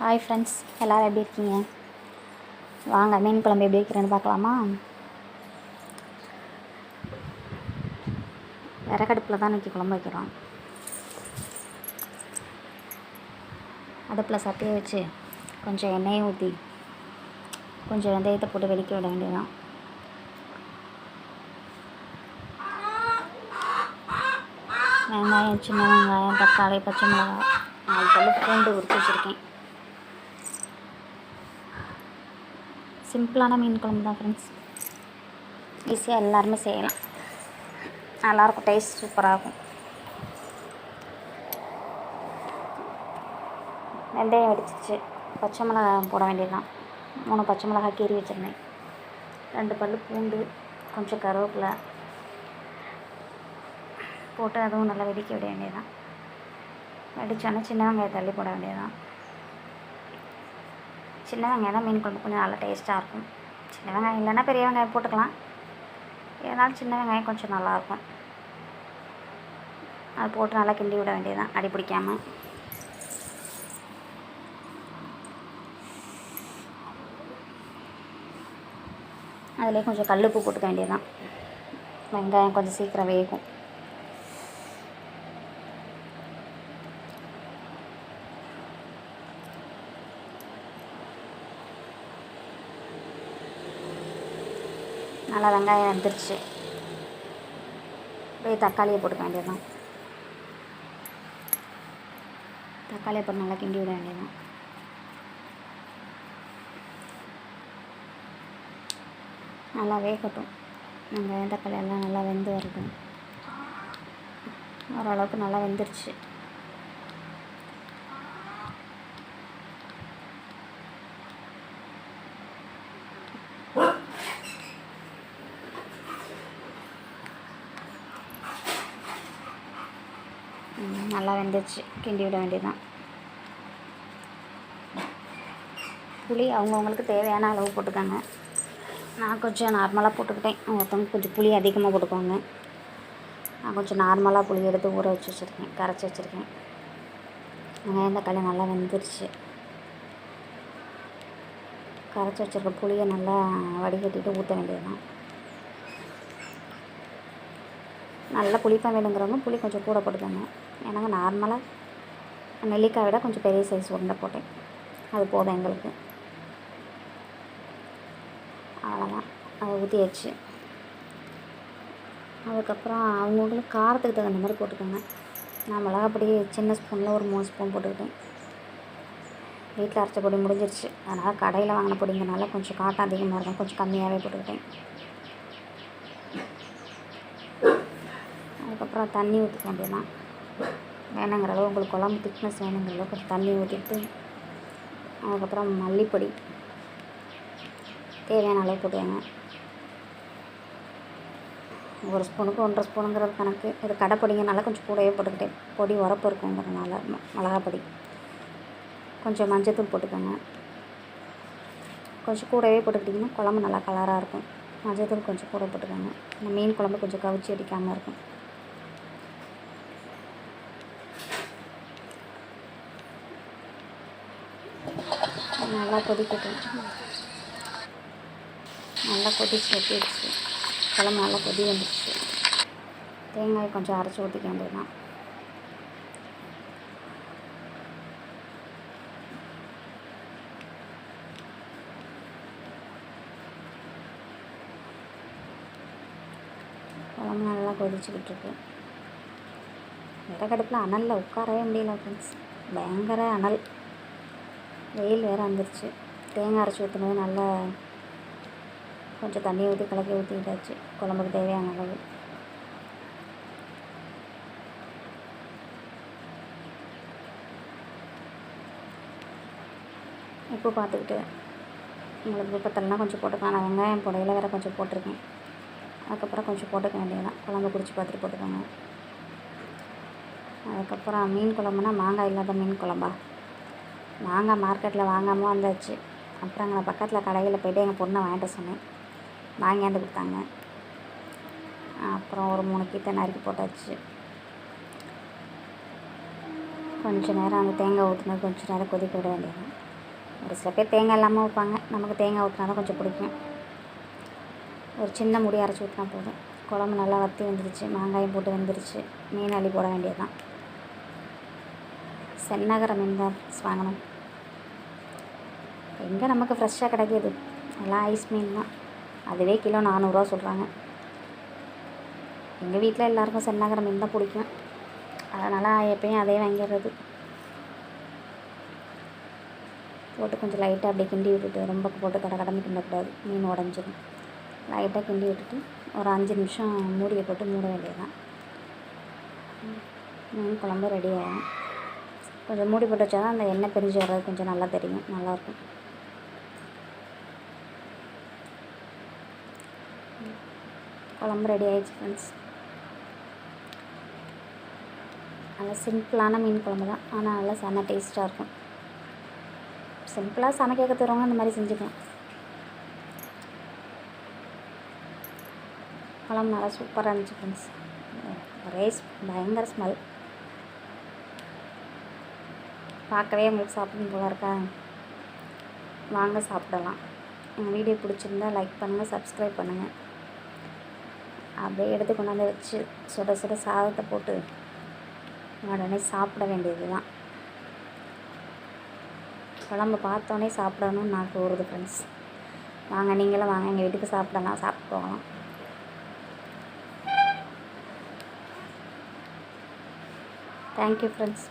Hi friends எல்லோரும் எப்படி இருக்கீங்க? வாங்க மீன் குழம்பு எப்படி வைக்கிறேன்னு பார்க்கலாமா? விறகடுப்பில் தான் இன்றைக்கி குழம்பு வைக்கிறோம். அடுப்பில் சட்டியை வச்சு கொஞ்சம் எண்ணெயை ஊற்றி கொஞ்சம் வெந்தயத்தை போட்டு வெடிக்க விட வேண்டியதுதான். வெங்காயம் சின்ன வெங்காயம் தக்காளி பச்சை மிளகாய் நாலு பல்லு பூண்டு உரிச்சு வச்சுருக்கேன். சிம்பிளான மீன் குழம்பு தான் ஃப்ரெண்ட்ஸ் ஈஸியாக எல்லாருமே செய்யலாம். நல்லாயிருக்கும் டேஸ்ட் சூப்பராகும். வெந்தயம் வெடிச்சிச்சு பச்சை மிளகாய் போட வேண்டியதுதான். மூணு பச்சை மிளகாய் கீறி வச்சுருந்தேன். ரெண்டு பல் பூண்டு கொஞ்சம் கருவேப்பிலை போட்டு அதுவும் நல்லா வெடிக்க விட வேண்டியதுதான். வெடிச்சோன்னே சின்ன வெங்காயம் தள்ளி போட வேண்டியதுதான். சின்ன வெங்காயம் தான் மீன் குழம்பு கொஞ்சம் நல்லா டேஸ்ட்டாக இருக்கும். சின்ன வெங்காயம் இல்லைன்னா பெரிய வெங்காயம் போட்டுக்கலாம். இருந்தாலும் சின்ன வெங்காயம் கொஞ்சம் நல்லாயிருக்கும் அது போட்டு நல்லா கிண்டி விட வேண்டியதுதான் அடி பிடிக்காமல் அதிலே கொஞ்சம் கல்லுப்பு போட்டுக்க வேண்டியதுதான். வெங்காயம் கொஞ்சம் சீக்கிரம் வேகும். நல்லா வெங்காயம் வந்துருச்சு. அப்படியே தக்காளியை போட்டுக்க வேண்டியதுதான். தக்காளியை போட்டு நல்லா கிண்டி விட வேண்டியதுதான். நல்லா வேகட்டும். வெங்காயம் தக்காளி எல்லாம் நல்லா வெந்து வரட்டும். ஓரளவுக்கு நல்லா வெந்துருச்சு. நல்லா வெந்துருச்சு. கிண்டி விட வேண்டியதுதான். புளி அவங்கவுங்களுக்கு தேவையான அளவு போட்டுக்கோங்க. நான் கொஞ்சம் நார்மலாக போட்டுக்கிட்டேன். ஒருத்தவங்க கொஞ்சம் புளி அதிகமாக போட்டுக்கோங்க. நான் கொஞ்சம் நார்மலாக புளி எடுத்து ஊற வச்சு வச்சுருக்கேன். கரைச்சி வச்சுருக்கேன். வெங்காயம் தக்காளி நல்லா வெந்துருச்சு. கரைச்சி வச்சுருக்க புளியை நல்லா வடிகட்டிட்டு ஊற்ற வேண்டியதுதான். நல்லா புளிப்பாக வேணுங்கிறவங்க புளி கொஞ்சம் கூட போட்டுக்கோங்க. எனக்கு நார்மலாக நெல்லிக்காய் விட கொஞ்சம் பெரிய சைஸ் உருண்டை போட்டேன். அது போதும் எங்களுக்கு. அவ்வளோதான் அதை ஊற்றியாச்சு அதுக்கப்புறம் அவங்கவுங்களுக்கு காரத்துக்கு தகுந்த மாதிரி போட்டுக்கோங்க. நான் மிளகாப்பொடி சின்ன ஸ்பூனில் ஒரு மூணு ஸ்பூன் போட்டுக்கிட்டேன். வீட்டில் அரைச்ச பொடி முடிஞ்சிருச்சு. அதனால் கடையில் வாங்கின பொடிங்கனால கொஞ்சம் காட்டம் அதிகமாக இருக்கும். கொஞ்சம் கம்மியாகவே போட்டுக்கிட்டேன். அதுக்கப்புறம் தண்ணி ஊற்றிக்க வேண்டியதான் வேணுங்கிற அளவு உங்களுக்கு குழம்பு திக்னஸ் வேணுங்கிற அளவு கொஞ்சம் தண்ணி ஊற்றிட்டு அதுக்கப்புறம் மல்லிப்பொடி. தேவையான அளவு போட்டுக்கோங்க. ஒரு ஸ்பூனுக்கு ஒன்றரை ஸ்பூனுங்கிறது கணக்கு. இது கடைப்பொடிங்கனால கொஞ்சம் கூடவே போட்டுக்கிட்டேன். பொடி உரப்பு இருக்குங்கிறதுனால ம- மிளகா பொடி. கொஞ்சம் மஞ்சத்தூள் போட்டுக்கோங்க. கொஞ்சம் கூடவே போட்டுக்கிட்டிங்கன்னா குழம்பு நல்லா கலராக இருக்கும். மஞ்சத்தூள் கொஞ்சம் கூட போட்டுக்கோங்க. இந்த மீன் குழம்பு கொஞ்சம் கவிச்சி அடிக்காமல் இருக்கும். நல்லா கொதிக்கட்டும் நல்லா கொதிச்சு வச்சிடுச்சு குழம்பு நல்லா கொதி வந்துடுச்சு தேங்காய் கொஞ்சம் அரைச்சி ஊற்றிக்க வேண்டியதுதான். குழம்பு நல்லா கொதிச்சுக்கிட்டு இருக்கு. விறகடுப்பில் அனலில் உட்காரவே முடியல ஃப்ரெண்ட்ஸ் பயங்கர அனல். வெயில் வேறு வந்துருச்சு. தேங்காய் அரைச்சி ஊற்றுனது நல்லா கொஞ்சம் தண்ணி ஊற்றி கலக்கி ஊற்றிக்கிட்டாச்சு குழம்புக்கு தேவையான அளவு. உப்பு பார்த்துக்கிட்டு உங்களுக்கு விருப்பத்தில்னா கொஞ்சம் போட்டுக்கலாம். நான் வெங்காயம் போடையில் வேறு கொஞ்சம் போட்டிருக்கேன். அதுக்கப்புறம் கொஞ்சம் போட்டுக்க வேண்டியதான் குழம்பு குடிச்சு பார்த்துட்டு போட்டுக்கோங்க. அதுக்கப்புறம் மீன் குழம்புனா மாங்காய் இல்லாத மீன் குழம்பா? நாங்கள் மார்க்கெட்டில் வாங்காமல் வந்தாச்சு. அப்புறம் அங்கே பக்கத்தில் கடையில் போய்ட்டு எங்கள் பொண்ணை வாங்கிட்டு சொன்னேன். வாங்கியாந்து கொடுத்தாங்க. அப்புறம் ஒரு மூணு கீத்தை நறுக்கி போட்டாச்சு. கொஞ்சம் நேரம் அந்த தேங்காய் ஊற்றினா கொஞ்ச நேரம் கொதிக்க விட வேண்டியது. ஒரு சில பேர் தேங்காய் இல்லாமல் வைப்பாங்க. நமக்கு தேங்காய் ஊற்றினா தான் கொஞ்சம் பிடிக்கும். ஒரு சின்ன முடி அரைச்சி ஊற்றினா போதும். குழம்பு நல்லா வற்றி வந்துருச்சு. மாங்காயம் போட்டு வெந்துருச்சு. மீன் அள்ளி போட வேண்டியது தான் சென்னகர மீன் தான் வாங்கணும். எங்கே நமக்கு ஃப்ரெஷ்ஷாக கிடைக்கிது? எல்லாம் ஐஸ் மீன் தான். அதுவே கிலோ நானூறுரூவா சொல்கிறாங்க எங்கள் வீட்டில் எல்லாருக்கும் சென்னகர மீன் தான் பிடிக்கும். அதனால் எப்பயும் அதே வாங்கிடுறது. போட்டு கொஞ்சம் லைட்டாக அப்படியே கிண்டி விட்டுட்டு ரொம்ப போட்டு கடை கடமை கிண்டக்கூடாது. மீன் உடஞ்சிடும் லைட்டாக கிண்டி விட்டுட்டு ஒரு அஞ்சு நிமிஷம் மூடியை போட்டு மூட வேண்டியதுதான். மீன் குழம்பு ரெடி ஆகும் கொஞ்சம் மூடி போட்டு வச்சா தான் அந்த எண்ணெய் பிரிஞ்சு வர்றது கொஞ்சம் நல்லா தெரியும். நல்லாயிருக்கும் குழம்பு ரெடி ஆகிடுச்சு ஃப்ரெண்ட்ஸ் நல்லா சிம்பிளான மீன் குழம்பு தான். ஆனால் நல்லா செம்ம டேஸ்ட்டாக இருக்கும். சிம்பிளாக சமைக்க கற்றுறவங்க அந்த மாதிரி செஞ்சுக்கலாம். குழம்பு நல்லா சூப்பராக இருந்துச்சு ஃப்ரெண்ட்ஸ் ஒரே பயங்கர ஸ்மெல் பார்க்கவே உங்களுக்கு சாப்பிடணும் போல இருக்கா? வாங்க சாப்பிடலாம். எங்கள் வீடியோ பிடிச்சிருந்தா லைக் பண்ணுங்கள் சப்ஸ்கிரைப் பண்ணுங்கள் அப்படியே எடுத்து கொண்டாந்து வச்சு சுட சுட சாதத்தை போட்டு உடனே சாப்பிட வேண்டியது தான் குழம்பு பார்த்தோன்னே சாப்பிடணும்னு நான் கூறுது ஃப்ரெண்ட்ஸ் வாங்க நீங்களும் வாங்க எங்கள் வீட்டுக்கு சாப்பிடலாம் சாப்பிட்டு போகலாம். Thank you friends